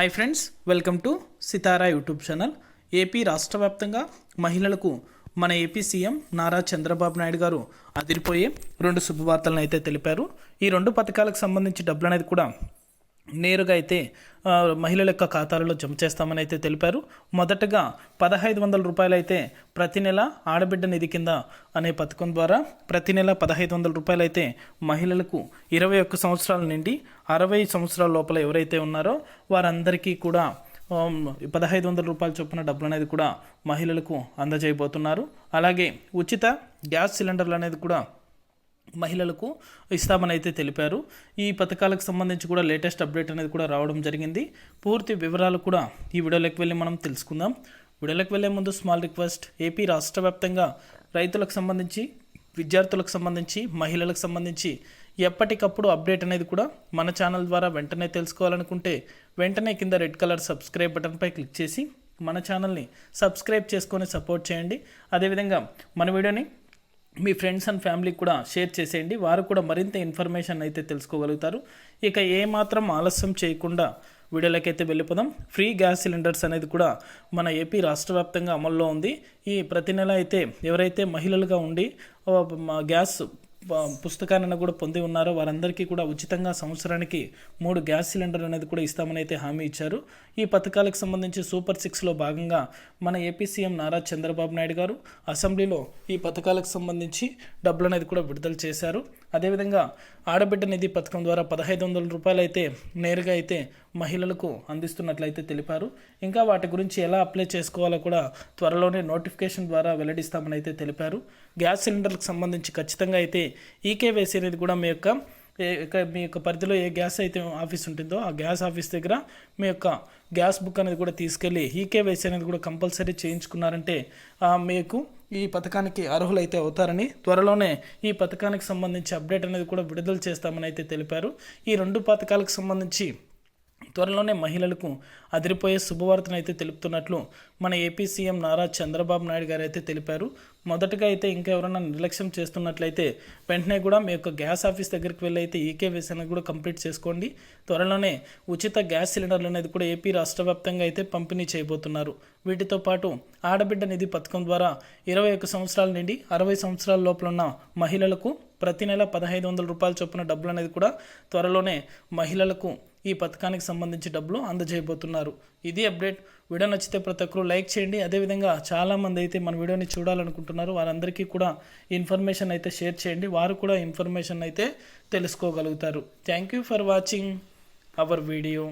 Hi friends welcome to Sitara YouTube channel AP రాష్ట్ర వ్యాప్తంగా మహిళలకు మన ఏపీ సీఎం నారా చంద్రబాబు నాయుడు గారు అదిరిపోయే రెండు శుభవార్తలను అయితే తెలిపారు. ఈ రెండు పథకాలకు సంబంధించి డబ్బులు అనేది కూడా నేరుగా అయితే మహిళల యొక్క ఖాతాలలో జమ చేస్తామని అయితే తెలిపారు. మొదటగా పదహైదు వందల రూపాయలు అయితే ప్రతి నెల ఆడబిడ్డ నిధి కింద అనే పథకం ద్వారా ప్రతి నెల పదహైదు వందల రూపాయలు అయితే మహిళలకు ఇరవై ఒక్క సంవత్సరాల నుండి అరవై సంవత్సరాల లోపల ఎవరైతే ఉన్నారో వారందరికీ కూడా పదహైదు వందల రూపాయల చొప్పున డబ్బులు అనేది కూడా మహిళలకు అందజేయబోతున్నారు. అలాగే ఉచిత గ్యాస్ సిలిండర్లు అనేది కూడా మహిళలకు ఇస్తామని అయితే తెలిపారు. ఈ పథకాలకు సంబంధించి కూడా లేటెస్ట్ అప్డేట్ అనేది కూడా రావడం జరిగింది. పూర్తి వివరాలు కూడా ఈ వీడియోలోకి వెళ్ళి మనం తెలుసుకుందాం. వీడియోలోకి వెళ్ళే ముందు స్మాల్ రిక్వెస్ట్ ఏపీ రాష్ట్ర వ్యాప్తంగా రైతులకు సంబంధించి విద్యార్థులకు సంబంధించి మహిళలకు సంబంధించి ఎప్పటికప్పుడు అప్డేట్ అనేది కూడా మన ఛానల్ ద్వారా వెంటనే తెలుసుకోవాలనుకుంటే వెంటనే కింద రెడ్ కలర్ సబ్స్క్రైబ్ బటన్పై క్లిక్ చేసి మన ఛానల్ని సబ్స్క్రైబ్ చేసుకొని సపోర్ట్ చేయండి. అదేవిధంగా మన వీడియోని మీ ఫ్రెండ్స్ అండ్ ఫ్యామిలీకి కూడా షేర్ చేసేయండి. వారు కూడా మరింత ఇన్ఫర్మేషన్ అయితే తెలుసుకోగలుగుతారు. ఇక ఏమాత్రం ఆలస్యం చేయకుండా వీడియోలకైతే వెళ్ళిపోదాం. ఫ్రీ గ్యాస్ సిలిండర్స్ అనేది కూడా మన ఏపీ రాష్ట్ర వ్యాప్తంగా అమల్లో ఉంది. ఈ ప్రతి నెల అయితే ఎవరైతే మహిళలుగా ఉండి మా గ్యాస్ పుస్తకాలను కూడా పొంది ఉన్నారో వారందరికీ కూడా ఉచితంగా సంవత్సరానికి మూడు గ్యాస్ సిలిండర్ అనేది కూడా ఇస్తామని అయితే హామీ ఇచ్చారు. ఈ పథకాలకు సంబంధించి సూపర్ సిక్స్లో భాగంగా మన ఏపీ సీఎం నారా చంద్రబాబు నాయుడు గారు అసెంబ్లీలో ఈ పథకాలకు సంబంధించి డబ్బులు అనేది కూడా విడుదల చేశారు. అదేవిధంగా ఆడబిడ్డ నిధి పథకం ద్వారా పదహైదు వందల రూపాయలు అయితే నేరుగా అయితే మహిళలకు అందిస్తున్నట్లయితే తెలిపారు. ఇంకా వాటి గురించి ఎలా అప్లై చేసుకోవాలో కూడా త్వరలోనే నోటిఫికేషన్ ద్వారా వెల్లడిస్తామని అయితే తెలిపారు. గ్యాస్ సిలిండర్లకు సంబంధించి ఖచ్చితంగా అయితే ఈకేవైసీ అనేది కూడా మీ యొక్క మీ యొక్క పరిధిలో ఏ గ్యాస్ అయితే ఆఫీస్ ఉంటుందో ఆ గ్యాస్ ఆఫీస్ దగ్గర మీ యొక్క గ్యాస్ బుక్ అనేది కూడా తీసుకెళ్ళి ఈకేవైసీ అనేది కూడా కంపల్సరీ చేయించుకున్నారంటే మీకు ఈ పథకానికి అర్హులైతే అవుతారని త్వరలోనే ఈ పథకానికి సంబంధించి అప్డేట్ అనేది కూడా విడుదల చేస్తామని అయితే తెలిపారు. ఈ రెండు పథకాలకు సంబంధించి త్వరలోనే మహిళలకు అదిరిపోయే శుభవార్తను అయితే తెలుపుతున్నట్లు మన ఏపీ సీఎం నారా చంద్రబాబు నాయుడు గారు అయితే తెలిపారు. మొదటగా అయితే ఇంకా ఎవరైనా నిర్లక్ష్యం చేస్తున్నట్లయితే వెంటనే కూడా మీ యొక్క గ్యాస్ ఆఫీస్ దగ్గరికి వెళ్ళి అయితే ఈకేవైసీ అనేది కూడా కంప్లీట్ చేసుకోండి. త్వరలోనే ఉచిత గ్యాస్ సిలిండర్లు అనేది కూడా ఏపీ రాష్ట్ర వ్యాప్తంగా అయితే పంపిణీ చేయబోతున్నారు. వీటితో పాటు ఆడబిడ్డ నిధి పథకం ద్వారా ఇరవై ఒక సంవత్సరాల నుండి అరవై సంవత్సరాల లోపల ఉన్న మహిళలకు ప్రతి నెల పదహైదు వందల రూపాయల చొప్పున డబ్బులు అనేది కూడా త్వరలోనే మహిళలకు ఈ పథకానికి సంబంధించి డబ్బులు అందజేయబోతున్నారు. ఇది అప్డేట్. వీడియో నచ్చితే ప్రతి ఒక్కరు లైక్ చేయండి. అదేవిధంగా చాలామంది అయితే మన వీడియోని చూడాలనుకుంటున్నారు. వారందరికీ కూడా ఇన్ఫర్మేషన్ అయితే షేర్ చేయండి. వారు కూడా ఇన్ఫర్మేషన్ అయితే తెలుసుకోగలుగుతారు. Thank you for watching our video.